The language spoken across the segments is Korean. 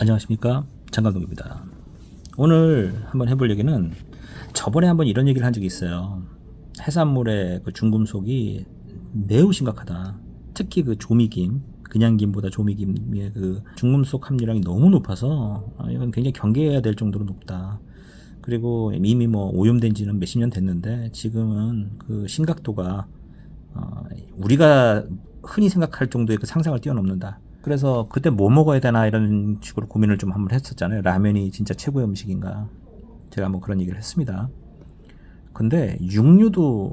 안녕하십니까 장감독입니다. 오늘 한번 해볼 얘기는 저번에 한번 이런 얘기를 한 적이 있어요. 해산물의 그 중금속이 매우 심각하다. 특히 그 조미김, 그냥 김보다 조미김의 그 중금속 함유량이 너무 높아서 아, 이건 굉장히 경계해야 될 정도로 높다. 그리고 이미 뭐 오염된 지는 몇십 년 됐는데 지금은 그 심각도가 어, 우리가 흔히 생각할 정도의 그 상상을 뛰어넘는다. 그래서 그때 뭐 먹어야 되나 이런 식으로 고민을 좀 한번 했었잖아요. 라면이 진짜 최고의 음식인가. 제가 한번 그런 얘기를 했습니다. 근데 육류도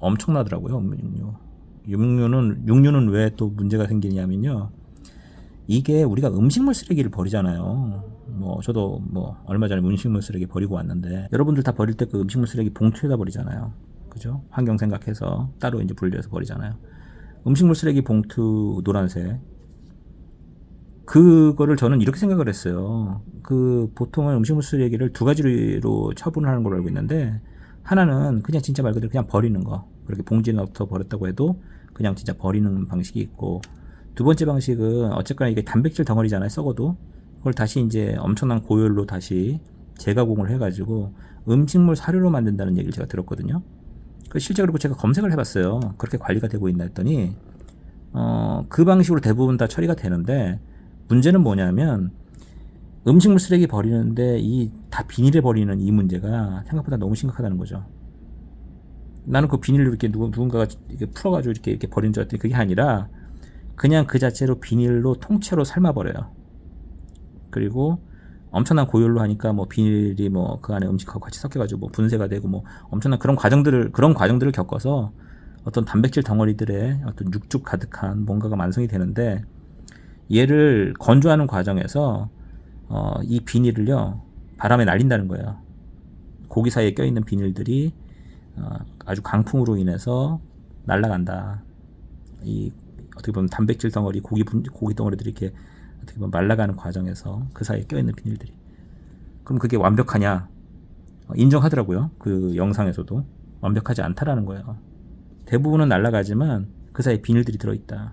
엄청나더라고요. 육류. 육류는 육류는 왜 또 문제가 생기냐면요. 이게 우리가 음식물 쓰레기를 버리잖아요. 뭐 저도 뭐 얼마 전에 음식물 쓰레기 버리고 왔는데 여러분들 다 버릴 때 그 음식물 쓰레기 봉투에다 버리잖아요. 그죠? 환경 생각해서 따로 이제 분리해서 버리잖아요. 음식물 쓰레기 봉투 노란색 그거를 저는 이렇게 생각을 했어요. 그 보통은 음식물 쓰레기를 두 가지로 처분을 하는 걸로 알고 있는데 하나는 그냥 진짜 말 그대로 그냥 버리는 거. 그렇게 봉지에 넣어 버렸다고 해도 그냥 진짜 버리는 방식이 있고 두 번째 방식은 어쨌거나 이게 단백질 덩어리잖아요. 썩어도 그걸 다시 이제 엄청난 고열로 다시 재가공을 해가지고 음식물 사료로 만든다는 얘기를 제가 들었거든요. 그 실제로 제가 검색을 해봤어요. 그렇게 관리가 되고 있나 했더니 어, 그 방식으로 대부분 다 처리가 되는데 문제는 뭐냐면 음식물 쓰레기 버리는데 이 다 비닐에 버리는 이 문제가 생각보다 너무 심각하다는 거죠. 나는 그 비닐로 이렇게 누구, 누군가가 이렇게 풀어가지고 이렇게 이렇게 버리는 줄 알았더니 그게 아니라 그냥 그 자체로 비닐로 통째로 삶아버려요. 그리고 엄청난 고열로 하니까 뭐 비닐이 뭐 그 안에 음식하고 같이 섞여가지고 뭐 분쇄가 되고 뭐 엄청난 그런 과정들을 그런 과정들을 겪어서 어떤 단백질 덩어리들의 어떤 육죽 가득한 뭔가가 완성이 되는데 얘를 건조하는 과정에서 어, 이 비닐을요 바람에 날린다는 거예요. 고기 사이에 껴있는 비닐들이 어, 아주 강풍으로 인해서 날아간다. 이 어떻게 보면 단백질 덩어리, 고기 분, 고기 덩어리들이 이렇게 어떻게 보면 말라가는 과정에서 그 사이에 껴있는 비닐들이. 그럼 그게 완벽하냐? 어, 인정하더라고요. 그 영상에서도 완벽하지 않다라는 거예요. 대부분은 날아가지만 그 사이에 비닐들이 들어있다.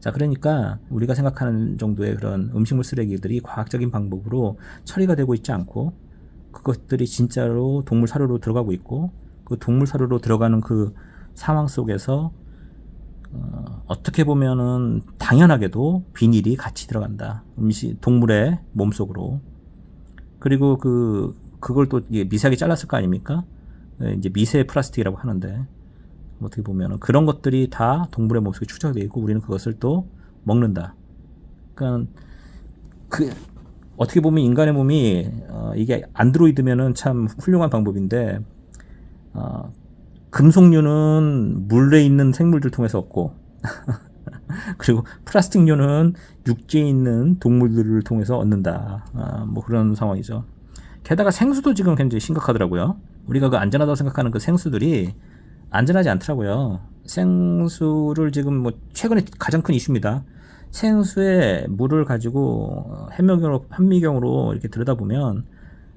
자, 그러니까 우리가 생각하는 정도의 그런 음식물 쓰레기들이 과학적인 방법으로 처리가 되고 있지 않고 그것들이 진짜로 동물 사료로 들어가고 있고 그 동물 사료로 들어가는 그 상황 속에서 어, 어떻게 보면은 당연하게도 비닐이 같이 들어간다. 음식 동물의 몸속으로. 그리고 그 그걸 또 미세하게 잘랐을 거 아닙니까? 예, 이제 미세 플라스틱이라고 하는데 어떻게 보면은 그런 것들이 다 동물의 몸속에 추적되어 있고 우리는 그것을 또 먹는다. 그러니까 그 어떻게 보면 인간의 몸이 어, 이게 안드로이드면은 참 훌륭한 방법인데 어, 금속류는 물에 있는 생물들 통해서 얻고 그리고 플라스틱류는 육지에 있는 동물들을 통해서 얻는다. 아, 뭐 그런 상황이죠. 게다가 생수도 지금 굉장히 심각하더라고요. 우리가 그 안전하다고 생각하는 그 생수들이 안전하지 않더라고요. 생수를 지금 뭐 최근에 가장 큰 이슈입니다. 생수에 물을 가지고 현미경으로, 현미경으로 이렇게 들여다보면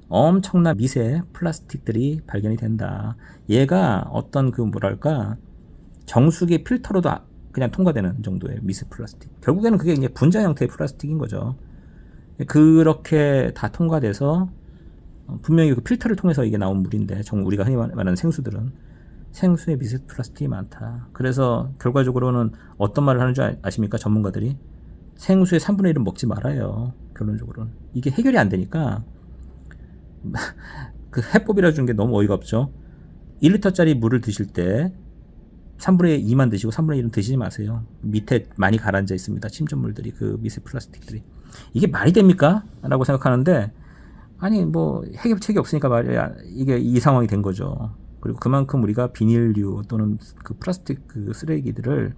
엄청난 미세 플라스틱들이 발견이 된다. 얘가 어떤 그 뭐랄까 정수기 필터로도 아- 그냥 통과되는 정도의 미세 플라스틱. 결국에는 그게 이제 분자 형태의 플라스틱인 거죠. 그렇게 다 통과돼서 어, 분명히 그 필터를 통해서 이게 나온 물인데 정 우리가 흔히 말하는 생수들은 생수에 미세 플라스틱이 많다. 그래서 결과적으로는 어떤 말을 하는 줄 아- 아십니까? 전문가들이 생수의 3분의 1은 먹지 말아요. 결론적으로는 이게 해결이 안 되니까 그 해법이라 준 게 너무 어이가 없죠. 1리터짜리 물을 드실 때 3분의 2만 드시고 3분의 1은 드시지 마세요. 밑에 많이 가라앉아 있습니다. 침전물들이 그 미세 플라스틱들이 이게 말이 됩니까? 라고 생각하는데 아니 뭐 해결책이 없으니까 말이야 이게 이 상황이 된 거죠. 그리고 그만큼 우리가 비닐류 또는 그 플라스틱 그 쓰레기들을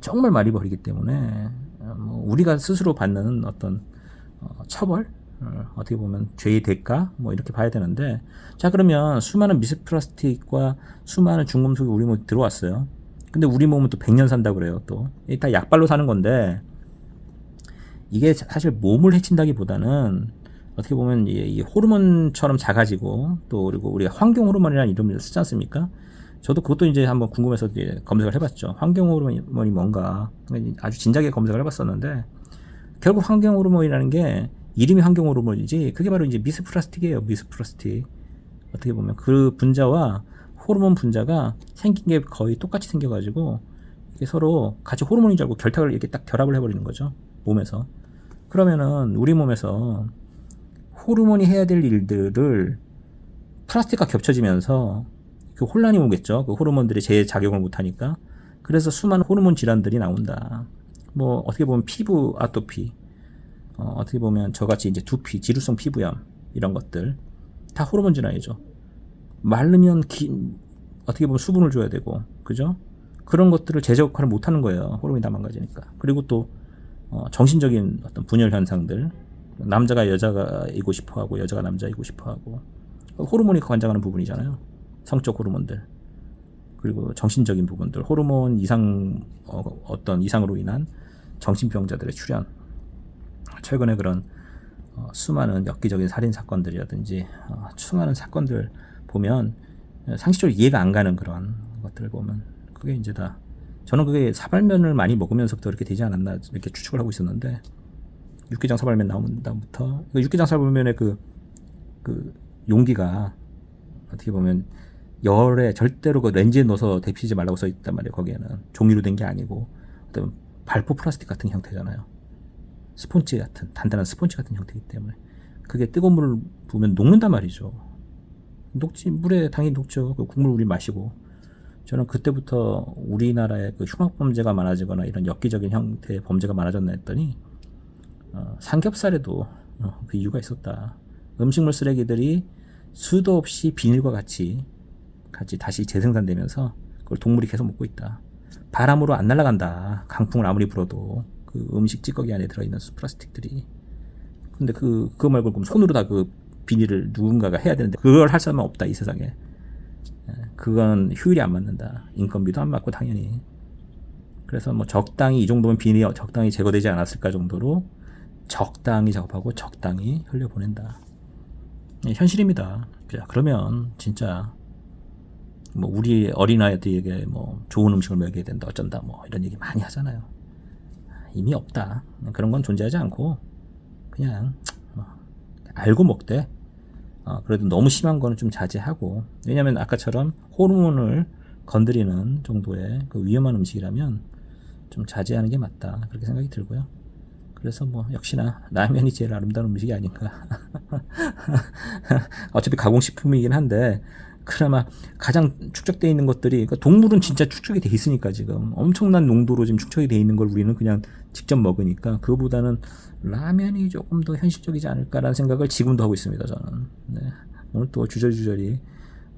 정말 많이 버리기 때문에 어, 뭐 우리가 스스로 받는 어떤 어, 처벌 어, 어떻게 보면 죄의 대가 뭐 이렇게 봐야 되는데 자 그러면 수많은 미세 플라스틱과 수많은 중금속이 우리 몸에 들어왔어요. 근데 우리 몸은 또 100년 산다 그래요. 또 다 약발로 사는 건데 이게 사실 몸을 해친다기보다는 어떻게 보면 이, 이 호르몬처럼 작아지고 또 그리고 우리가 환경 호르몬이라는 이름을 쓰지 않습니까? 저도 그것도 이제 한번 궁금해서 이제 검색을 해봤죠. 환경 호르몬이 뭔가 아주 진작에 검색을 해봤었는데 결국 환경 호르몬이라는 게 이름이 환경 호르몬이지 그게 바로 이제 미스 플라스틱이에요. 미스 플라스틱. 어떻게 보면 그 분자와 호르몬 분자가 생긴 게 거의 똑같이 생겨가지고 이게 서로 같이 알고 결탁을 이렇게 딱 결합을 해버리는 거죠. 몸에서. 그러면은 우리 몸에서 호르몬이 해야 될 일들을 플라스틱과 겹쳐지면서 그 혼란이 오겠죠. 그 호르몬들이 재작용을 못하니까. 그래서 수많은 호르몬 질환들이 나온다. 뭐 어떻게 보면 피부 아토피, 어, 어떻게 보면 저같이 이제 두피, 지루성 피부염 이런 것들 다 호르몬 질환이죠. 마르면 기, 어떻게 보면 수분을 줘야 되고, 그죠? 그런 것들을 제적화를 못하는 거예요. 호르몬이 다 망가지니까. 그리고 또 어, 정신적인 어떤 분열 현상들, 남자가 여자가이고 싶어하고 여자가 남자이고 싶어하고 호르몬이 관장하는 부분이잖아요. 성적 호르몬들. 그리고 정신적인 부분들, 호르몬 이상 어, 떤 이상으로 인한 정신병자들의 출현. 최근에 그런 어, 수많은 엽기적인 살인 사건들이라든지 어, 수많은 사건들 보면 상식적으로 이해가 안 가는 그런 것들을 보면 그게 이제 다 저는 그게 사발면을 많이 먹으면서부터 이렇게 되지 않았나 이렇게 추측을 하고 있었는데 육개장 사발면 나온 다음부터 그 육개장 사발면의 그, 그 용기가 어떻게 보면 열에 절대로 그 렌즈에 넣어서 데피지 말라고 써 있단 말이에요. 거기에는 종이로 된 게 아니고 어떤 발포 플라스틱 같은 형태잖아요. 스폰지 같은 단단한 스폰지 같은 형태이기 때문에 그게 뜨거운 물을 부으면 녹는단 말이죠. 녹지 물에 당연히 녹죠. 그 국물 우리 마시고 저는 그때부터 우리나라의 그 흉악 범죄가 많아지거나 이런 엽기적인 형태의 범죄가 많아졌나 했더니 어, 삼겹살에도 어, 그 이유가 있었다. 음식물 쓰레기들이 수도 없이 비닐과 같이 같이 다시 재생산되면서 그걸 동물이 계속 먹고 있다. 바람으로 안 날아간다. 강풍을 아무리 불어도 그 음식 찌꺼기 안에 들어있는 플라스틱들이. 근데 그 그거 말고 그럼 손으로 다 그 비닐을 누군가가 해야 되는데 그걸 할 사람은 없다 이 세상에. 예, 그건 효율이 안 맞는다. 인건비도 안 맞고 당연히. 그래서 뭐 적당히 이 정도면 비닐이 적당히 제거되지 않았을까 정도로 적당히 작업하고 적당히 흘려보낸다. 예, 현실입니다. 자, 그러면 진짜 뭐 우리 어린아이들에게 뭐 좋은 음식을 먹여야 된다 어쩐다 뭐 이런 얘기 많이 하잖아요. 이미 없다. 그런 건 존재하지 않고 그냥 뭐 알고 먹되 어, 그래도 너무 심한 거는 좀 자제하고 왜냐하면 아까처럼 호르몬을 건드리는 정도의 그 위험한 음식이라면 좀 자제하는 게 맞다 그렇게 생각이 들고요. 그래서 뭐 역시나 라면이 제일 아름다운 음식이 아닌가. 어차피 가공식품이긴 한데 그나마 가장 축적돼 있는 것들이 그러니까 동물은 진짜 축적이 돼 있으니까 지금 엄청난 농도로 지금 축적이 돼 있는 걸 우리는 그냥 직접 먹으니까 그거보다는 라면이 조금 더 현실적이지 않을까라는 생각을 지금도 하고 있습니다 저는 네. 오늘 또 주저주저리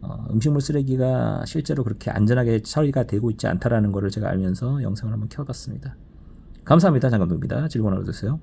어, 음식물 쓰레기가 실제로 그렇게 안전하게 처리가 되고 있지 않다라는 것을 제가 알면서 영상을 한번 켜봤습니다 감사합니다 장감독입니다. 즐거운 하루 되세요